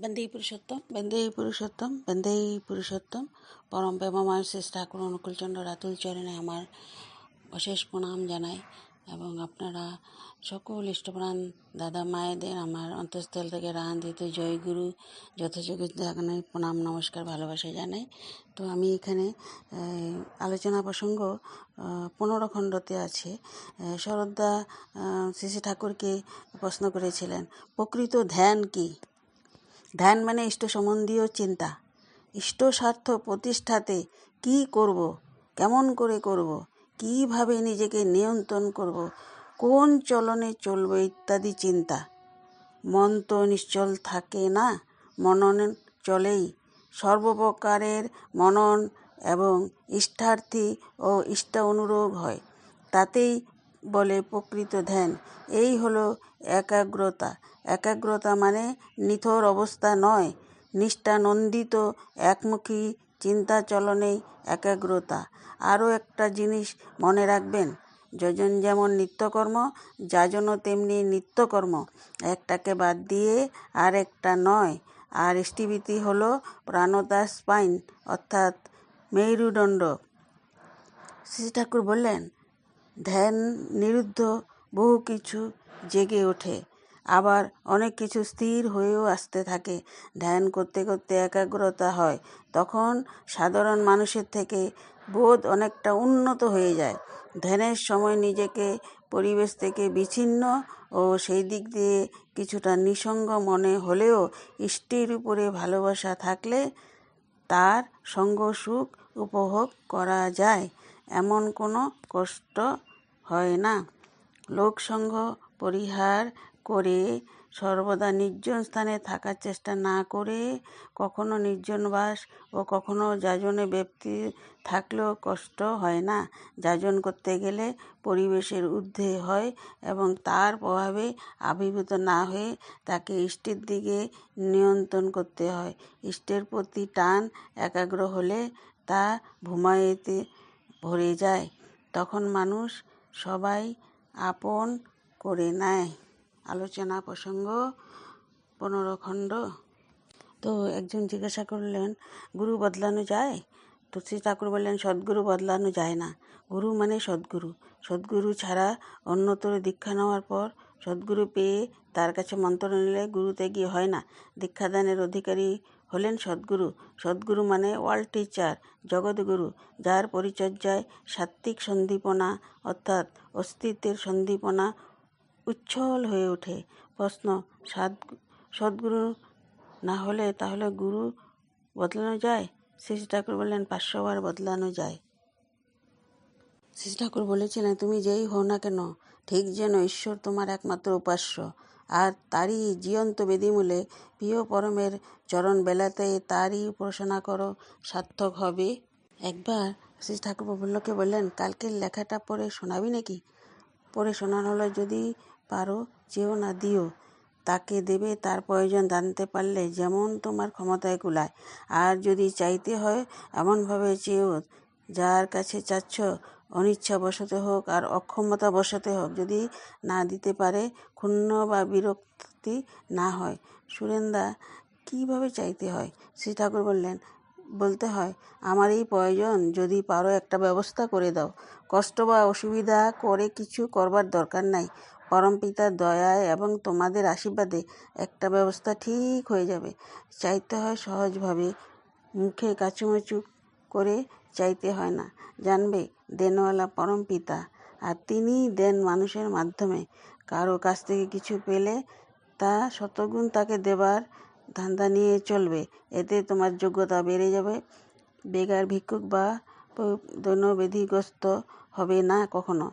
বন্দেই পুরুষোত্তম বন্দেই পুরুষোত্তম বন্দেই পুরুষোত্তম পরম প্রেমময় শেষ ঠাকুর অনুকূলচন্দ্র রাতুল চরণে আমার অশেষ প্রণাম জানাই এবং আপনারা সকল ইষ্টপ্রাণ দাদা মায়েদের আমার অন্তঃস্থল থেকে রান দিতে জয়গুরু যথাযোগ্য প্রণাম নমস্কার ভালোবাসা জানাই তো আমি এখানে আলোচনা প্রসঙ্গ পনেরো খণ্ডতে আছে শরদ্দা শ্রী ঠাকুরকে প্রশ্ন করেছিলেন প্রকৃত ধ্যান কি ধ্যান মানে ইষ্ট সম্বন্ধীয় চিন্তা। ইষ্ট স্বার্থ প্রতিষ্ঠাতে কি করব? কেমন করে করব? কীভাবে নিজেকে নিয়ন্ত্রণ করব? কোন চলনে চলবে ইত্যাদি চিন্তা। মন তো নিশ্চল থাকে না, মনন চলেই। সর্বপ্রকারের মনন এবং ইষ্টার্থী ও ইষ্ট অনুরোগ হয়। তাতেই বলে প্রকৃত ধ্যান। এই হলো একাগ্রতা। একাগ্রতা মানে নিথর অবস্থা নয়, নিষ্ঠানন্দিত, একমুখী চিন্তা চলনেই একাগ্রতা। আরও একটা জিনিস মনে রাখবেন, যজন যেমন নিত্যকর্ম, যাজনও তেমনি নিত্যকর্ম। একটাকে বাদ দিয়ে আর একটা নয়। আর স্টিবিতি হলো প্রাণতা স্পাইন, অর্থাৎ মেরুদণ্ড। শ্রী ঠাকুর বললেন ধ্যান, নিরুদ্ধ, বহু কিছু জেগে ওঠে। আবার অনেক কিছু স্থির হয়েও আসতে থাকে। ধ্যান করতে করতে একাগ্রতা হয়। তখন সাধারণ মানুষের থেকে বোধ অনেকটা উন্নত হয়ে যায়। ধ্যানের সময় নিজেকে পরিবেশ থেকে বিচ্ছিন্ন ও সেই দিক দিয়ে কিছুটা নিসঙ্গ মনে হলেও ইষ্টের উপরে ভালোবাসা থাকলে তার সঙ্গ সুখ উপভোগ করা যায়। এমন কোনো কষ্ট হয় না। লোকসঙ্গ পরিহার করে সর্বদা নির্জন স্থানে থাকার চেষ্টা না করে কখনো নির্জন বাস ও কখনো যাজনে ব্যক্তি থাকলেও কষ্ট হয় না। যাজন করতে গেলে পরিবেশের ঊর্ধ্বে হয় এবং তার প্রভাবে আবির্ভূত না হয়ে তাকে ইষ্টের দিকে নিয়ন্ত্রণ করতে হয়। ইষ্টের প্রতি টান একাগ্র হলে তা ভূমায়েতে ভরে যায়। তখন মানুষ সবাই আপন করে নেয়। আলোচনা প্রসঙ্গ পনেরো খণ্ড তো একজন জিজ্ঞাসা করলেন, গুরু বদলানো যায়? তো শ্রী ঠাকুর বললেন, সদ্গুরু বদলানো যায় না। গুরু মানে সদ্গুরু। সদ্গুরু ছাড়া অন্যতর দীক্ষা নেওয়ার পর সদ্গুরু পেয়ে তার কাছে মন্ত্র নিলে গুরুতে গিয়ে হয় না। দীক্ষাদানের অধিকারী হলেন সদ্গুরু। সদ্গুরু মানে ওয়ার্ল্ড টিচার, জগৎগুরু, যার পরিচর্যায় সাত্ত্বিক সন্দীপনা অর্থাৎ অস্তিত্বের সন্দীপনা উচ্ছল হয়ে ওঠে। প্রশ্ন, সাদ, সদ্গুরু না হলে তাহলে গুরু বদলানো যায়? শ্রী ঠাকুর বললেন পাঁচশোবার বদলানো যায়। শ্রী ঠাকুর বলেছিলেন, তুমি যেই হও না কেন, ঠিক যেন ঈশ্বর তোমার একমাত্র উপাস্য। আর তারই জীবন্ত বেদিমূলে প্রিয় পরমের চরণ বেলাতে তারই উপাসনা করো, সার্থক হবে। একবার শ্রী ঠাকুর প্রফুল্লকে বললেন, কালকের লেখাটা পড়ে শোনাবি নাকি? পড়ে শোনানো হলো যদি পারো চেয়েও না, দিও। তাকে দেবে তার প্রয়োজন জানতে পারলে যেমন তোমার ক্ষমতায় কুলায়। আর যদি চাইতে হয়, এমনভাবে চেয়েও যার কাছে চাচ্ছ অনিচ্ছা বশতে হোক আর অক্ষমতা বশতে হোক, যদি না দিতে পারে, ক্ষুণ্ণ বা বিরক্তি না হয়। সুরেন্দা, কীভাবে চাইতে হয়? শ্রী ঠাকুর বললেন, বলতে হয় আমার এই প্রয়োজন, যদি পারো একটা ব্যবস্থা করে দাও। কষ্ট বা অসুবিধা করে কিছু করবার দরকার নাই। পরম পিতার দয়ায় এবং তোমাদের আশীর্বাদে একটা ব্যবস্থা ঠিক হয়ে যাবে। চাইতে হয় সহজভাবে, মুখে কাচুমাচু করে চাইতে হয় না। জানবে, দেনওয়ালা পরম পিতা। আর তিনিই দেন মানুষের মাধ্যমে। কারও কাছ থেকে কিছু পেলে তা শতগুণ তাকে দেবার ধান্দা নিয়ে চলবে। এতে তোমার যোগ্যতা বেড়ে যাবে। বেগার ভিক্ষুক বা দৈনবেধিগ্রস্ত হবে না কখনো।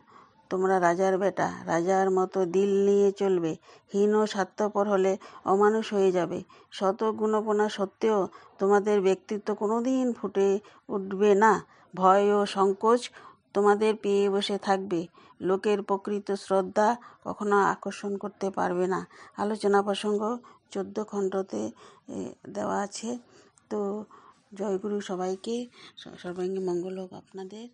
তোমরা রাজার বেটা, রাজার মতো দিল নিয়ে চলবে, হীন ও স্বার্থপর হলে অমানুষ হয়ে যাবে। শত গুণপনা সত্ত্বেও তোমাদের ব্যক্তিত্ব কোনোদিন ফুটে উঠবে না। ভয় ও সংকোচ তোমাদের পেয়ে বসে থাকবে। লোকের প্রকৃত শ্রদ্ধা কখনো আকর্ষণ করতে পারবে না। আলোচনা প্রসঙ্গ চোদ্দ খণ্ডতে দেওয়া আছে। তো, জয়গুরু সবাইকে সর্বাঙ্গী মঙ্গল হোক আপনাদের।